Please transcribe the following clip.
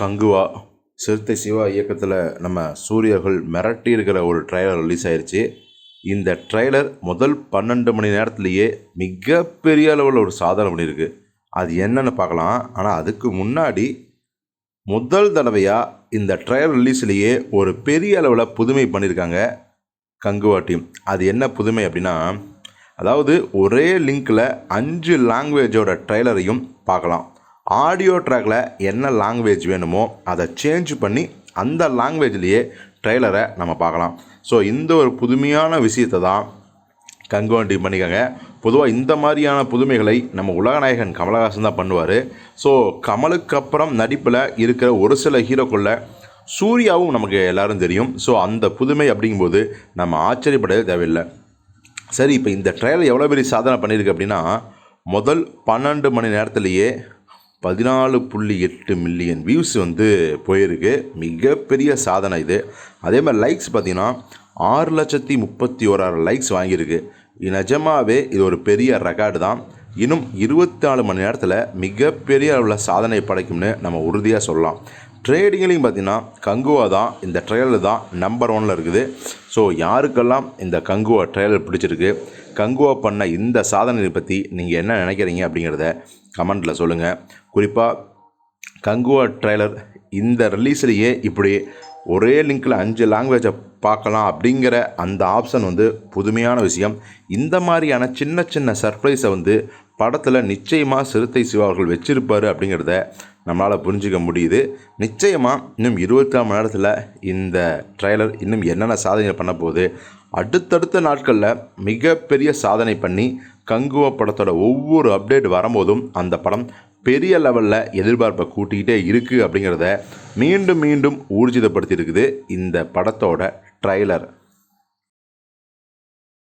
கங்குவா. சிறுத்தை சிவா இயக்கத்தில் நம்ம சூரியர்கள் மிரட்டி இருக்கிற ஒரு ட்ரைலர் ரிலீஸ் ஆயிடுச்சு இந்த ட்ரைலர் முதல் பன்னெண்டு மணி நேரத்துலேயே மிகப்பெரிய அளவில் ஒரு சாதனை பண்ணியிருக்கு. அது என்னென்னு பார்க்கலாம். ஆனால் அதுக்கு முன்னாடி முதல் தடவையாக இந்த ட்ரையல் ரிலீஸ்லேயே ஒரு பெரிய அளவில் புதுமை பண்ணியிருக்காங்க கங்குவா டீம் அது என்ன புதுமை அப்படின்னா அதாவது ஒரே லிங்க்கில் அஞ்சு லாங்குவேஜோட ட்ரைலரையும் பார்க்கலாம். ஆடியோ ட்ராக்ல என்ன லாங்குவேஜ் வேணுமோ அதை சேஞ்ச் பண்ணி அந்த லாங்குவேஜ்லேயே ட்ரெய்லரை நம்ம பார்க்கலாம். ஸோ இந்த ஒரு புதுமையான விஷயத்தை தான் கங்கோண்டி பண்ணிக்கோங்க பொதுவாக இந்த மாதிரியான புதுமைகளை நம்ம உலகநாயகன் கமலஹாசன் தான் பண்ணுவார். ஸோ கமலுக்கு அப்புறம் நடிப்பில் இருக்கிற ஒரு சில ஹீரோக்குள்ள சூர்யாவும் நமக்கு எல்லாரும் தெரியும். ஸோ அந்த புதுமை அப்படிங்கும்போது நம்ம ஆச்சரியப்படவே தேவையில்லை. சரி இப்போ இந்த ட்ரையல் எவ்வளோ பெரிய சாதனை பண்ணியிருக்கு அப்படின்னா முதல் பன்னெண்டு மணி நேரத்துலேயே பதினாலு புள்ளி எட்டு மில்லியன் வியூஸ் வந்து போயிருக்கு. மிகப்பெரிய சாதனை இது. அதே மாதிரி லைக்ஸ் பார்த்திங்கன்னா ஆறு லட்சத்தி முப்பத்தி ஓராயிரம் லைக்ஸ் வாங்கியிருக்கு. நிஜமாகவே நிஜமாவே இது ஒரு பெரிய ரெக்கார்டு தான். இன்னும் இருபத்தி நாலு மணி நேரத்தில் மிகப்பெரிய அளவில் சாதனை படைக்கும்னு நம்ம உறுதியாக சொல்லலாம். ட்ரேடிங்லேயும் பார்த்தீங்கன்னா கங்குவா தான் இந்த ட்ரையலில் தான் நம்பர் ஒனில் இருக்குது. ஸோ யாருக்கெல்லாம் இந்த கங்குவா ட்ரையல் பிடிச்சிருக்கு கங்குவா பண்ண இந்த சாதனையை பற்றி நீங்கள் என்ன நினைக்கிறீங்க அப்படிங்கிறத கமெண்ட்டில் சொல்லுங்கள் குறிப்பாக கங்குவா ட்ரைலர் இந்த ரிலீஸ்லேயே இப்படி ஒரே லிங்க்கில் அஞ்சு லாங்குவேஜை பார்க்கலாம் அப்படிங்கிற அந்த ஆப்ஷன் வந்து புதுமையான விஷயம். இந்த மாதிரியான சின்ன சின்ன சர்ப்ரைஸை வந்து படத்தில் நிச்சயமாக சிறுத்தை சிவா அவர்கள் வச்சிருப்பார் அப்படிங்கிறத நம்மளால் புரிஞ்சிக்க முடியுது. நிச்சயமாக இன்னும் இருபத்தாம் மணி நேரத்தில் இந்த ட்ரைலர் இன்னும் என்னென்ன சாதனை பண்ண போகுது அடுத்தடுத்த நாட்களில் மிகப்பெரிய சாதனை பண்ணி கங்குவா படத்தோட ஒவ்வொரு அப்டேட் வரும்போதும் அந்த படம் பெரிய லெவலில் எதிர்பார்ப்பை கூட்டிக்கிட்டே இருக்குது அப்படிங்கிறத மீண்டும் மீண்டும் ஊர்ஜிதப்படுத்தி இருக்குது இந்த படத்தோட ட்ரைலர்